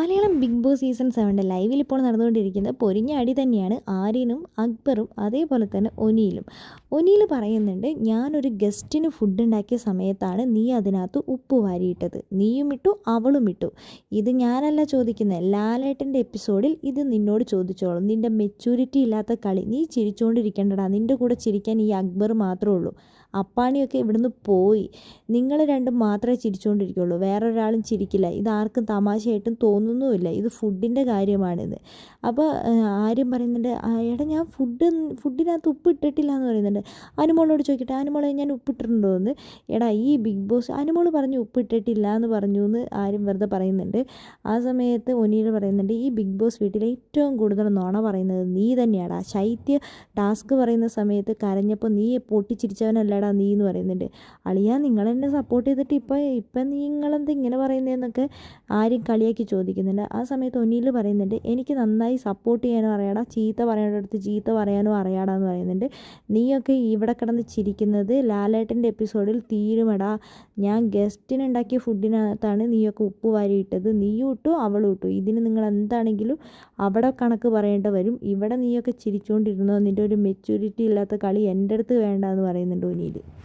Malayalam Big Boss season സെവന്റെ ലൈവിൽ ഇപ്പോൾ നടന്നുകൊണ്ടിരിക്കുന്ന പൊരിഞ്ഞ അടി തന്നെയാണ് ആര്യനും അക്ബറും അതേപോലെ തന്നെ ഒനിയിലും ഒനിയിൽ പറയുന്നുണ്ട് ഞാനൊരു ഗസ്റ്റിന് ഫുഡ് ഉണ്ടാക്കിയ സമയത്താണ് നീ അതിനകത്ത് ഉപ്പ് വാരിയിട്ടത്. നീയും ഇട്ടു അവളും ഇട്ടു. ഇത് ഞാനല്ല ചോദിക്കുന്നത് ലാലേട്ടന്റെ എപ്പിസോഡിൽ ഇത് നിന്നോട് ചോദിച്ചോളും. നിന്റെ മെച്യൂരിറ്റി ഇല്ലാത്ത കളി. നീ ചിരിച്ചുകൊണ്ടിരിക്കേണ്ടടാ. നിന്റെ കൂടെ ചിരിക്കാൻ ഈ അക്ബർ മാത്രമേ ഉള്ളൂ. അപ്പാണിയൊക്കെ ഇവിടുന്ന് പോയി. നിങ്ങൾ രണ്ടും മാത്രമേ ചിരിച്ചുകൊണ്ടിരിക്കുകയുള്ളൂ വേറൊരാളും ചിരിക്കില്ല. ഇത് ആർക്കും തമാശയായിട്ടും തോന്നുന്നുമില്ല. ഇത് ഫുഡിന്റെ കാര്യമാണിത്. അപ്പോൾ ആരും പറയുന്നുണ്ട് എടാ ഞാൻ ഫുഡ് ഫുഡിനകത്ത് ഉപ്പ് ഇട്ടിട്ടില്ല എന്ന് പറയുന്നുണ്ട്. അനുമോളോട് ചോദിക്കട്ടെ അനുമോളെ ഞാൻ ഉപ്പിട്ടിട്ടുണ്ടോ എന്ന് എടാ ഈ ബിഗ് ബോസ് അനുമോൾ പറഞ്ഞു ഉപ്പിട്ടിട്ടില്ല എന്ന് പറഞ്ഞു എന്ന് ആരും വെറുതെ പറയുന്നുണ്ട്. ആ സമയത്ത് ഒനീൽ പറയുന്നുണ്ട് ഈ ബിഗ് ബോസ് വീട്ടിൽ ഏറ്റവും കൂടുതൽ നുണ പറയുന്നത് നീ തന്നെയാടാ. ശൈത്യ ടാസ്ക് പറയുന്ന സമയത്ത് കരഞ്ഞപ്പോൾ നീ പൊട്ടിച്ചിരിച്ചവനല്ലടാ നീ എന്ന് പറയുന്നുണ്ട്. അളിയാ നിങ്ങൾ എന്നെ സപ്പോർട്ട് ചെയ്തിട്ട് ഇപ്പം ഇപ്പം നിങ്ങളെന്ത് ഇങ്ങനെ പറയുന്നതെന്നൊക്കെ ആരും കളിയാക്കി ചോദിക്കുന്നുണ്ട്. ആ സമയത്ത് ഒന്നിയിൽ പറയുന്നുണ്ട് എനിക്ക് നന്നായി സപ്പോർട്ട് ചെയ്യാനും അറിയാടാ ചീത്ത പറയേണ്ടടുത്ത് ചീത്ത പറയാനും അറിയാടാ എന്ന് പറയുന്നുണ്ട്. നീയൊക്കെ ഇവിടെ കിടന്ന് ചിരിക്കുന്നത് ലാലേട്ടന്റെ എപ്പിസോഡിൽ തീരുമടാ. ഞാൻ ഗസ്റ്റിനുണ്ടാക്കിയ ഫുഡിനകത്താണ് നീയൊക്കെ ഉപ്പ് വാരിയിട്ടത് നീയും ഇട്ടു അവളും ഇട്ടു. ഇതിന് നിങ്ങൾ എന്താണെങ്കിലും അവിടെ കണക്ക് പറയേണ്ട വരും. ഇവിടെ നീയൊക്കെ ചിരിച്ചുകൊണ്ടിരുന്നോ നിന്റെ ഒരു മെച്യൂരിറ്റി ഇല്ലാത്ത കളി എന്റെ അടുത്ത് വേണ്ട എന്ന് പറയുന്നുണ്ട് ഒനീൽ